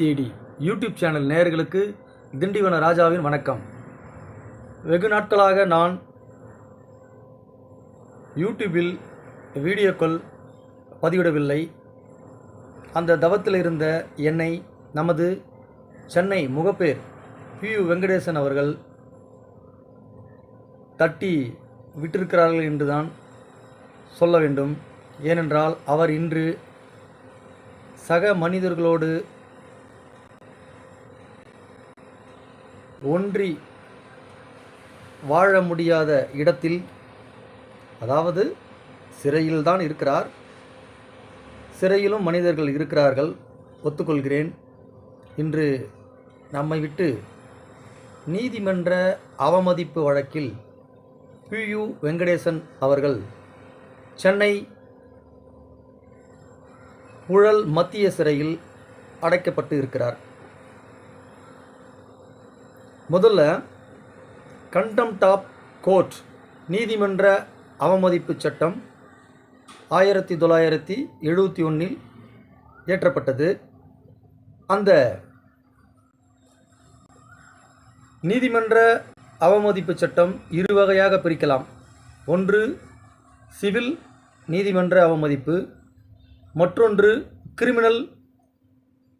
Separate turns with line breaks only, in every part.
தேடி YouTube channel நேயர்களுக்கு திண்டிவன ராஜாவின் வணக்கம். வெகு நாட்களாக நான் யூடியூபில் வீடியோக்கள் பதிவிடவில்லை. அந்த தவத்தில் இருந்த என்னை நமது சென்னை முகப்பேர் பியு வெங்கடேசன் அவர்கள் தட்டி விட்டிருக்கிறார்கள் என்றுதான் சொல்ல வேண்டும். ஏனென்றால் அவர் இன்று சக மனிதர்களோடு ஒன்றி வாழ முடியாத இடத்தில் அதாவது சிறையில்தான் இருக்கிறார். சிறையிலும் மனிதர்கள் இருக்கிறார்கள் ஒத்துக்கொள்கிறேன். இன்று நம்மை விட்டு நீதிமன்ற அவமதிப்பு வழக்கில் பியு வெங்கடேசன் அவர்கள் சென்னை புழல் மத்திய சிறையில் அடைக்கப்பட்டு இருக்கிறார். முதல்ல கண்டம்ட் டாப் கோர்ட் நீதிமன்ற அவமதிப்பு சட்டம் ஆயிரத்தி தொள்ளாயிரத்தி எழுபத்தி ஒன்றில் இயற்றப்பட்டது. அந்த நீதிமன்ற அவமதிப்பு சட்டம் இரு வகையாக பிரிக்கலாம். ஒன்று சிவில் நீதிமன்ற அவமதிப்பு. மற்றொன்று கிரிமினல்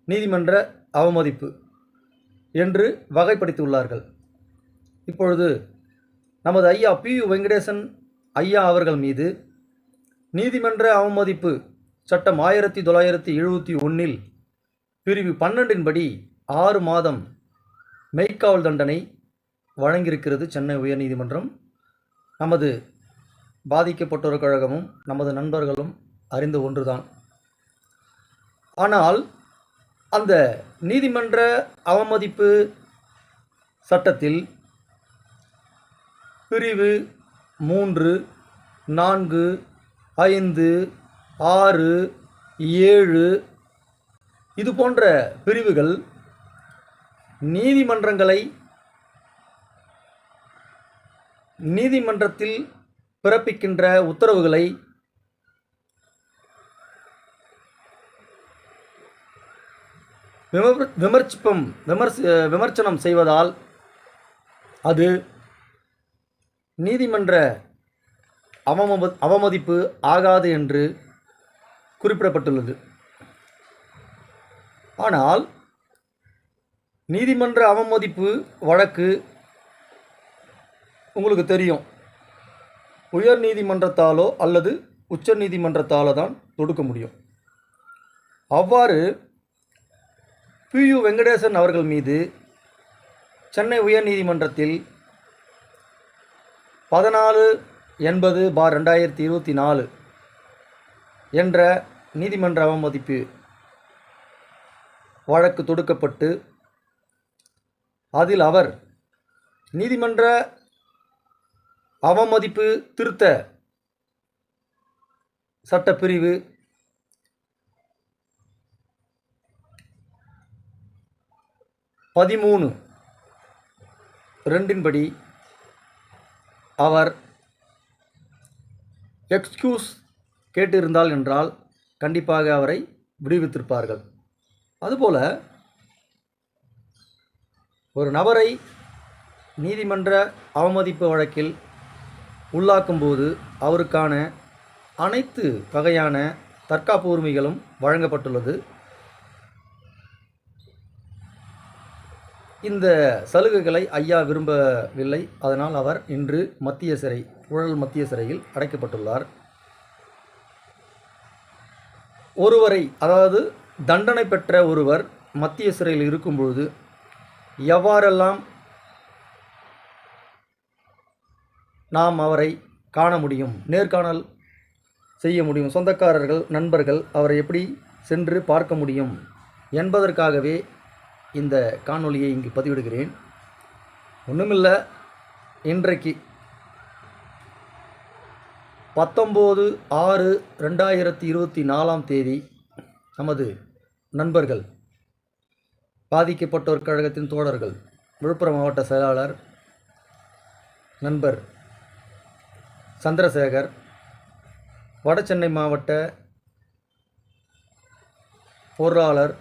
நீதிமன்ற அவமதிப்பு. என்று வகைப்படுத்தியுள்ளார்கள். இப்பொழுது நமது ஐயா பி யு வெங்கடேசன் ஐயா அவர்கள் மீது நீதிமன்ற அவமதிப்பு சட்டம் ஆயிரத்தி தொள்ளாயிரத்தி எழுபத்தி ஒன்றில் பிரிவு பன்னெண்டின்படி ஆறு மாதம் மெய்க்காவல் தண்டனை வழங்கியிருக்கிறது சென்னை உயர்நீதிமன்றம். நமது பாதிக்கப்பட்டோர் கழகமும் நமது நண்பர்களும் அறிந்த ஒன்றுதான். ஆனால் அந்த நீதிமன்ற அவமதிப்பு சட்டத்தில் பிரிவு மூன்று நான்கு ஐந்து ஆறு ஏழு இது போன்ற பிரிவுகள் நீதிமன்றங்களை நீதிமன்றத்தில் பிறப்பிக்கின்ற உத்தரவுகளை விமர் விமர்சிப்பம் விமர்ச விமர்சனம் செய்வதால் அது நீதிமன்ற அவம அவமதிப்பு ஆகாது என்று குறிப்பிடப்பட்டுள்ளது. ஆனால் நீதிமன்ற அவமதிப்பு வழக்கு உங்களுக்கு தெரியும். உயர் நீதிமன்றத்தாலோ அல்லது உச்ச நீதிமன்றத்தாலோ தான் தொடுக்க முடியும். அவ்வாறு பி யு வெங்கடேசன் அவர்கள் மீது சென்னை உயர் நீதிமன்றத்தில் பதினாலு எண்பது பார் ரெண்டாயிரத்தி இருபத்தி நாலு என்ற நீதிமன்ற அவமதிப்பு வழக்கு தொடுக்கப்பட்டு அதில் அவர் நீதிமன்ற அவமதிப்பு திருத்த சட்டப்பிரிவு பதிமூணு. ரெண்டின்படி அவர் எக்ஸ்கியூஸ் கேட்டிருந்தால் என்றால் கண்டிப்பாக அவரை விடுவித்திருப்பார்கள். அதுபோல் ஒரு நபரை நீதிமன்ற அவமதிப்பு வழக்கில் உள்ளாக்கும்போது அவருக்கான அனைத்து வகையான தற்காப்பு உரிமைகளும் வழங்கப்பட்டுள்ளது. இந்த சலுகைகளை ஐயா விரும்பவில்லை. அதனால் அவர் இன்று மத்திய சிறை ஊழல் மத்திய சிறையில் அடைக்கப்பட்டுள்ளார். ஒருவரை அதாவது தண்டனை பெற்ற ஒருவர் மத்திய சிறையில் இருக்கும்பொழுது எவ்வாறெல்லாம் நாம் அவரை காண முடியும் நேர்காணல் செய்ய முடியும் சொந்தக்காரர்கள் நண்பர்கள் அவரை எப்படி சென்று பார்க்க முடியும் என்பதற்காகவே இந்த காணொலியை இங்கு பதிவிடுகிறேன். ஒன்றுமில்லை இன்றைக்கு பத்தொம்போது ஆறு ரெண்டாயிரத்தி இருபத்தி நாலாம் தேதி நமது நண்பர்கள் பாதிக்கப்பட்டோர் கழகத்தின் தோழர்கள் விழுப்புரம் மாவட்ட செயலாளர் நண்பர் சந்திரசேகர் வடசென்னை மாவட்ட பொருளாளர்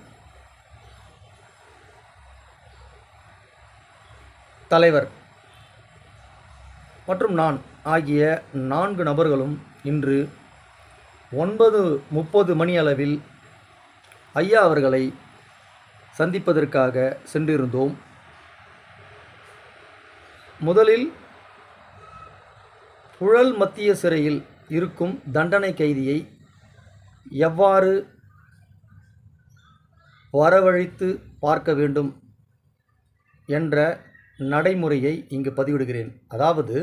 தலைவர். மற்றும் நான் ஆகிய நான்கு நபர்களும் இன்று ஒன்பது முப்பது மணி அளவில் ஐயா அவர்களை சந்திப்பதற்காக சென்றிருந்தோம். முதலில் புழல் மத்திய சிறையில் இருக்கும் தண்டனை கைதியை எவ்வாறு வரவழைத்து பார்க்க வேண்டும் என்ற நடைமுறையை இங்கு பதிவிடுகிறேன். அதாவது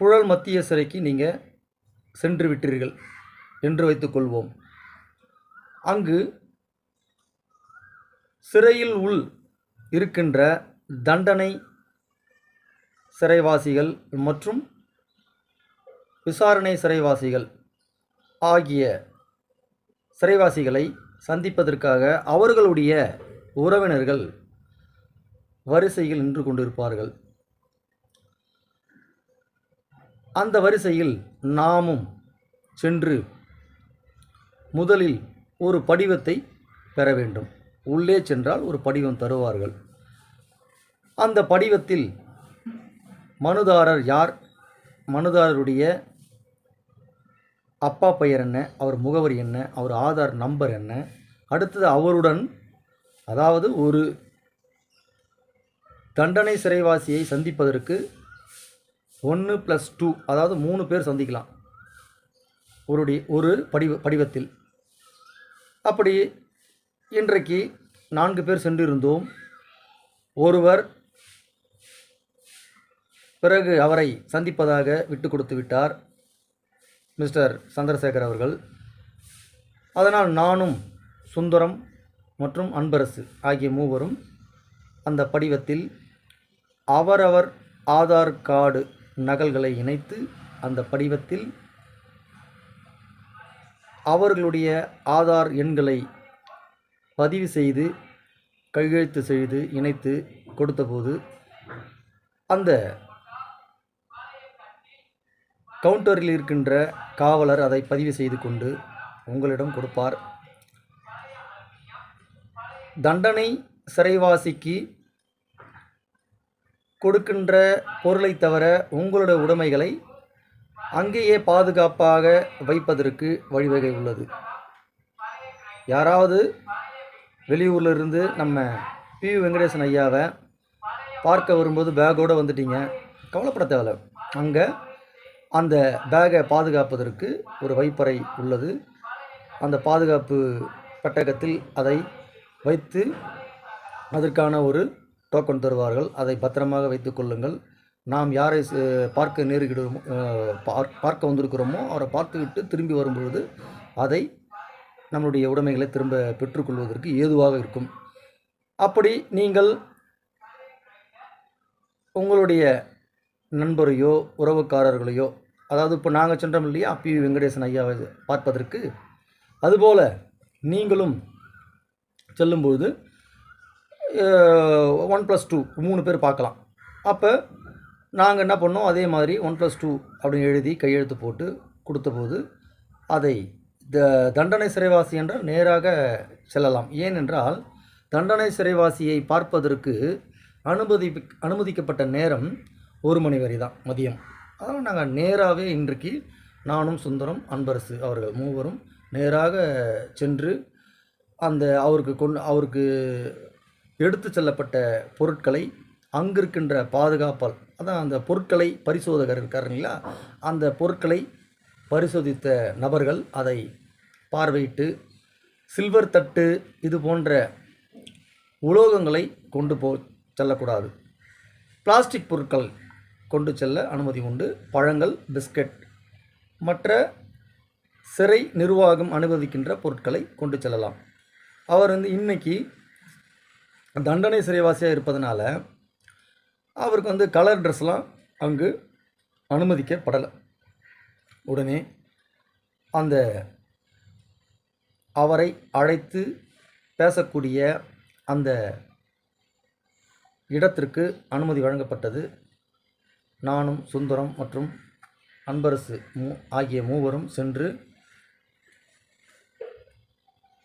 புழல் மத்திய சிறைக்கு நீங்கள் சென்று விட்டீர்கள் என்று வைத்துக்கொள்வோம் அங்கு சிறையில் உள் இருக்கின்ற தண்டனை சிறைவாசிகள் மற்றும் விசாரணை சிறைவாசிகள் ஆகிய சிறைவாசிகளை சந்திப்பதற்காக அவர்களுடைய உறவினர்கள் வரிசையில் நின்று கொண்டிருப்பார்கள். அந்த வரிசையில் நாமும் சென்று முதலில் ஒரு படிவத்தை பெற வேண்டும். உள்ளே சென்றால் ஒரு படிவம் தருவார்கள். அந்த படிவத்தில் மனுதாரர் யார்? மனுதாரருடைய அப்பா பெயர் என்ன? அவர் முகவரி என்ன? அவர் ஆதார் நம்பர் என்ன? அடுத்தது அவருடன் அதாவது ஒரு தண்டனை சிறைவாசியை சந்திப்பதற்கு ஒன்று ப்ளஸ் டூ அதாவது மூணு பேர் சந்திக்கலாம். ஒருடைய ஒரு படிவ படிவத்தில். அப்படி இன்றைக்கு நான்கு பேர் சென்றிருந்தோம். ஒருவர் பிறகு அவரை சந்திப்பதாக விட்டு கொடுத்து விட்டார் மிஸ்டர் சந்திரசேகர் அவர்கள். அதனால் நானும் சுந்தரம் மற்றும் அன்பரசு ஆகிய மூவரும் அந்த படிவத்தில் அவரவர் ஆதார் கார்டு நகல்களை இணைத்து அந்த படிவத்தில் அவர்களுடைய ஆதார் எண்களை பதிவு செய்து கையெழுத்து செய்து இணைத்து கொடுத்தபோது அந்த கவுண்டரில் இருக்கின்ற காவலர் அதை பதிவு செய்து கொண்டு உங்களிடம் கொடுப்பார். தண்டனை சிறைவாசிக்கு கொடுக்கின்ற பொருளை தவிர உங்களுடைய உடைமைகளை அங்கேயே பாதுகாப்பாக வைப்பதற்கு வழிவகை உள்ளது. யாராவது வெளியூர்ல இருந்து நம்ம பி. வெங்கடேசன் ஐயாவை பார்க்க வரும்போது பேக்கோடு வந்துட்டீங்க. கவலைப்பட தேவை அங்கே அந்த பேகை பாதுகாப்பதற்கு ஒரு வைப்பறை உள்ளது. அந்த பாதுகாப்பு பெட்டகத்தில் அதை வைத்து அதற்கான ஒரு டோக்கன் தருவார்கள். அதை பத்திரமாக வைத்து கொள்ளுங்கள். நாம் யாரை பார்க்க நேருகிறோமோ பார்க்க வந்திருக்கிறோமோ அவரை பார்த்துவிட்டு திரும்பி வரும்பொழுது அதை நம்மளுடைய உடைமைகளை திரும்ப பெற்றுக்கொள்வதற்கு ஏதுவாக இருக்கும். அப்படி நீங்கள் உங்களுடைய நண்பரையோ உறவுக்காரர்களையோ அதாவது இப்போ நாங்கள் சென்றோம் இல்லையா பி வெங்கடேசன் ஐயாவை பார்ப்பதற்கு அதுபோல் நீங்களும் செல்லும்போது ஒன் ப்ளஸ் டூ மூணு பேர் பார்க்கலாம். அப்போ நாங்கள் என்ன பண்ணோம்? அதே மாதிரி ஒன் ப்ளஸ் டூ அப்படின்னு எழுதி கையெழுத்து போட்டு கொடுத்தபோது அதை த தண்டனை சிறைவாசி என்றால் நேராக செல்லலாம். ஏனென்றால் தண்டனை சிறைவாசியை பார்ப்பதற்கு அனுமதி அனுமதிக்கப்பட்ட நேரம் ஒரு மணி வரை தான் மதியம். அதனால் நாங்கள் நேராகவே இன்றைக்கு நானும் சுந்தரம் அன்பரசு அவர்கள் மூவரும் நேராக சென்று அந்த அவருக்கு கொண்டு அவருக்கு எடுத்து செல்லப்பட்ட பொருட்களை அங்கு இருக்கின்ற பாதுகாப்பால் அதான் அந்த பொருட்களை பரிசோதகர் இருக்கார் இல்லைங்களா? அந்த பொருட்களை பரிசோதித்த நபர்கள் அதை பார்வையிட்டு சில்வர் தட்டு இது போன்ற உலோகங்களை கொண்டு போ செல்லக்கூடாது. பிளாஸ்டிக் பொருட்கள் கொண்டு செல்ல அனுமதி உண்டு. பழங்கள் பிஸ்கட் மற்ற சிறை நிர்வாகம் அனுமதிக்கின்ற பொருட்களை கொண்டு செல்லலாம். அவர் வந்து இன்னைக்கு தண்டனை சிறைவாசியாக இருப்பதனால அவருக்கு வந்து கலர் ட்ரெஸ்லாம் அங்கு அனுமதிக்கப்படலை. உடனே அந்த அவரை அழைத்து பேசக்கூடிய அந்த இடத்திற்கு அனுமதி வழங்கப்பட்டது. நானும் சுந்தரம் மற்றும் அன்பரசு மூ ஆகிய மூவரும் சென்று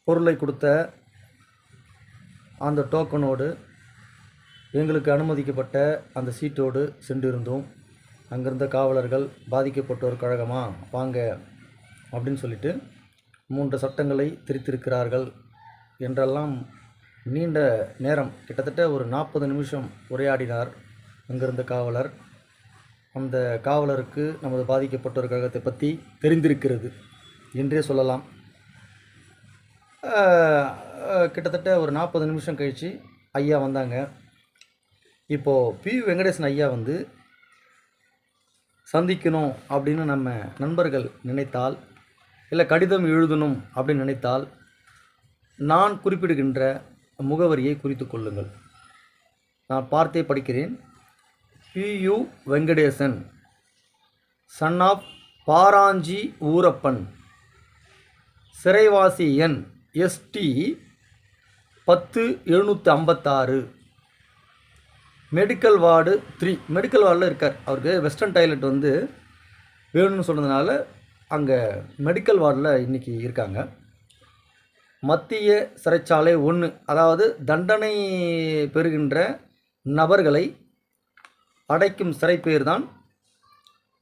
பொருளை கொடுத்த அந்த டோக்கனோடு எங்களுக்கு அனுமதிக்கப்பட்ட அந்த சீட்டோடு சென்றிருந்தோம். அங்கிருந்த காவலர்கள் பாதிக்கப்பட்டோர் கழகமா? வாங்க. அப்படின்னு சொல்லிட்டு மூன்று சட்டங்களை திரித்திருக்கிறார்கள் என்றெல்லாம் நீண்ட நேரம் கிட்டத்தட்ட ஒரு நாற்பது நிமிஷம் உரையாடினார் அங்கிருந்த காவலர். அந்த காவலருக்கு நமது பாதிக்கப்பட்டோர் கழகத்தை பற்றி தெரிந்திருக்கிறது. என்றே சொல்லலாம். கிட்டத்தட்ட ஒரு நாற்பது நிமிஷம் கழித்து ஐயா வந்தாங்க. இப்போது பி வெங்கடேசன் ஐயா வந்து சந்திக்கணும் அப்படின்னு நம்ம நண்பர்கள் நினைத்தால் இல்லை கடிதம் எழுதணும் அப்படின்னு நினைத்தால் நான் குறிப்பிடுகின்ற முகவரியை குறித்து கொள்ளுங்கள். நான் பார்த்தே படிக்கிறேன். PU Venkatesan son of Paranji ஊரப்பன் சிறைவாசி எண் எஸ்டி பத்து எழுநூற்றி ஐம்பத்தாறு மெடிக்கல் வார்டு த்ரீ மெடிக்கல் வார்டில் இருக்கார். அவருக்கு வெஸ்டர்ன் டாய்லெட் வந்து வேணும்னு சொன்னதுனால அங்கே மெடிக்கல் வார்டில் இன்றைக்கி இருக்காங்க. மத்திய சிறைச்சாலை ஒன்று அதாவது தண்டனை பெறுகின்ற நபர்களை அடைக்கும் சிறை பேர் தான்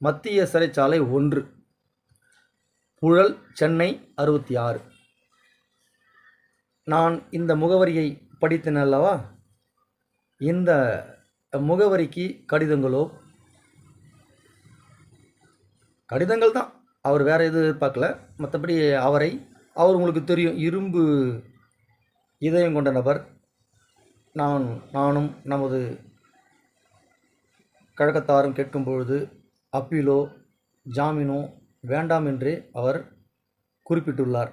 மத்திய சிறைச்சாலை ஒன்று. புழல் சென்னை அறுபத்தி ஆறு. நான் இந்த முகவரியை படித்தேன் அல்லவா இந்த முகவரிக்கு கடிதங்களோ? கடிதங்கள் தான். அவர் வேறு எதுவும் எதிர்பார்க்கல. மற்றபடி அவரை அவர் உங்களுக்கு தெரியும். இரும்பு இதயம் கொண்ட நபர். நான் நானும் நமது கழகத்தாரும் கேட்கும் பொழுது அப்பீலோ ஜாமீனோ வேண்டாம் என்றே அவர் குறிப்பிட்டுள்ளார்.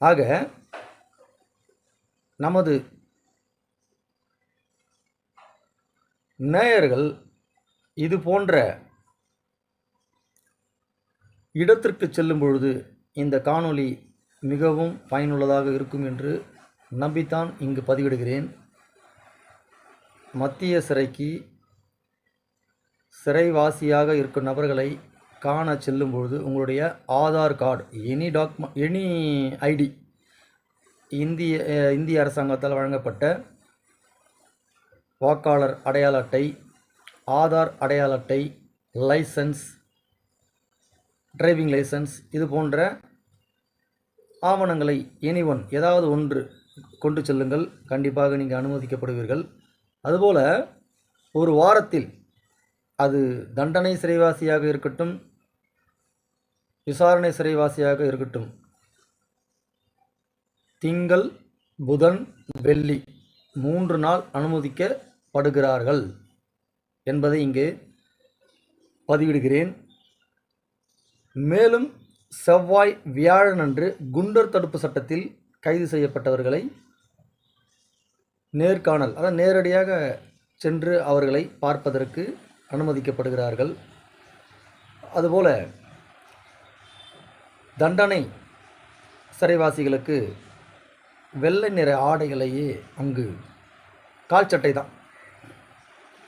ஆக நமது நேயர்கள் இது போன்ற இடத்திற்கு செல்லும் பொழுது இந்த காணொளி மிகவும் பயனுள்ளதாக இருக்கும் என்று நம்பித்தான் இங்கு பதிவிடுகிறேன். மத்திய சிறைக்கு சிறைவாசியாக இருக்கும் நபர்களை காண செல்லும் பொழுது உங்களுடைய Aadhaar card any document any ID இந்திய இந்திய அரசாங்கத்தால் வழங்கப்பட்ட வாக்காளர் அடையாள அட்டை ஆதார் அடையாள அட்டை லைசன்ஸ் டிரைவிங் லைசன்ஸ் இது போன்ற ஆவணங்களை எனி ஒன் ஏதாவது ஒன்று கொண்டு செல்லுங்கள். கண்டிப்பாக நீங்கள் அனுமதிக்கப்படுவீர்கள். அதுபோல் ஒரு வாரத்தில் அது தண்டனை சிறைவாசியாக இருக்கட்டும் விசாரணை சிறைவாசியாக இருக்கட்டும். திங்கள் புதன் வெள்ளி மூன்று நாள் அனுமதிக்கப்படுகிறார்கள் என்பதை இங்கே பதிவிடுகிறேன். மேலும் செவ்வாய் வியாழனன்று குண்டர் தடுப்பு சட்டத்தில் கைது செய்யப்பட்டவர்களை நேர்காணல் அதாவது நேரடியாக சென்று அவர்களை பார்ப்பதற்கு அனுமதிக்கப்படுகிறார்கள். அதுபோல் தண்டனை சிறைவாசிகளுக்கு வெள்ளை நிற ஆடைகளையே அங்கு கால் சட்டை தான்.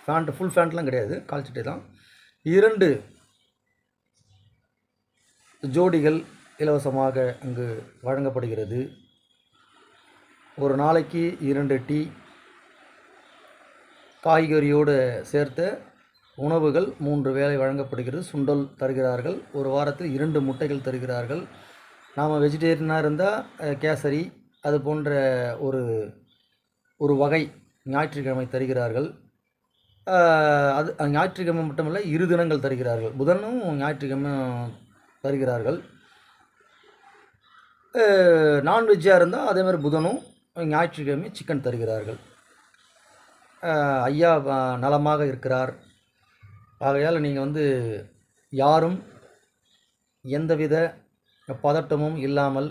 ஃபேண்ட் ஃபுல் ஃபேண்ட்லாம் கிடையாது கால் சட்டை தான். இரண்டு ஜோடிகள் இலவசமாக அங்கு வழங்கப்படுகிறது. ஒரு நாளைக்கு இரண்டு டீ காய்கறியோடு சேர்த்த உணவுகள் மூன்று வேலை வழங்கப்படுகிறது. சுண்டல் தருகிறார்கள். ஒரு வாரத்தில் இரண்டு முட்டைகள் தருகிறார்கள். நாம் வெஜிடேரியனாக இருந்தால் கேசரி அது போன்ற ஒரு ஒரு வகை ஞாயிற்றுக்கிழமை தருகிறார்கள். அது ஞாயிற்றுக்கிழமை மட்டுமல்ல இரு தினங்கள் தருகிறார்கள். புதனும் ஞாயிற்றுக்கிழமை தருகிறார்கள். நான்வெஜ்ஜாக இருந்தால் அதேமாதிரி புதனும் ஞாயிற்றுக்கிழமை சிக்கன் தருகிறார்கள். ஐயா நலமாக இருக்கிறார். ஆகையால் நீங்கள் வந்து யாரும் எந்தவித பதட்டமும் இல்லாமல்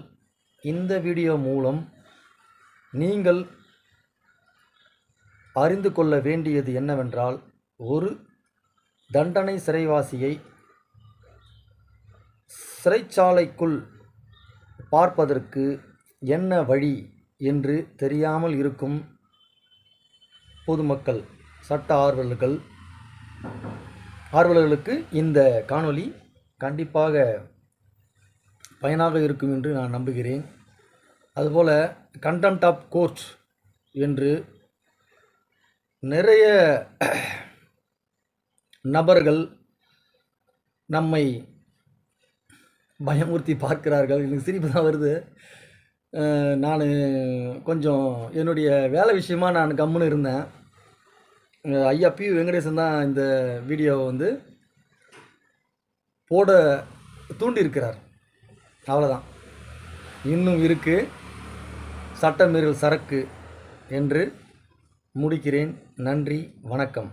இந்த வீடியோ மூலம் நீங்கள் அறிந்து கொள்ள வேண்டியது என்னவென்றால் ஒரு தண்டனை சிறைவாசியை சிறைச்சாலைக்குள் பார்ப்பதற்கு என்ன வழி என்று தெரியாமல் இருக்கும் பொதுமக்கள் சட்ட ஆர்வலர்கள் ஆர்வலர்களுக்கு இந்த காணொளி கண்டிப்பாக பயனாக இருக்கும் என்று நான் நம்புகிறேன். அதுபோல் கண்டெம்ட் ஆஃப் கோர்ட் என்று நிறைய நபர்கள் நம்மை பயமுறுத்தி பார்க்கிறார்கள். எனக்கு சிரிப்பு தான் வருது. நான் கொஞ்சம் என்னுடைய வேலை விஷயமாக நான் கம்முன்னு இருந்தேன். ஐயா பி வெங்கடேசன் தான் இந்த வீடியோவை வந்து போட தூண்டியிருக்கிறார். அவ்வளோதான் இன்னும் இருக்குது சட்டமீறல் சரக்கு என்று முடிக்கிறேன். நன்றி வணக்கம்.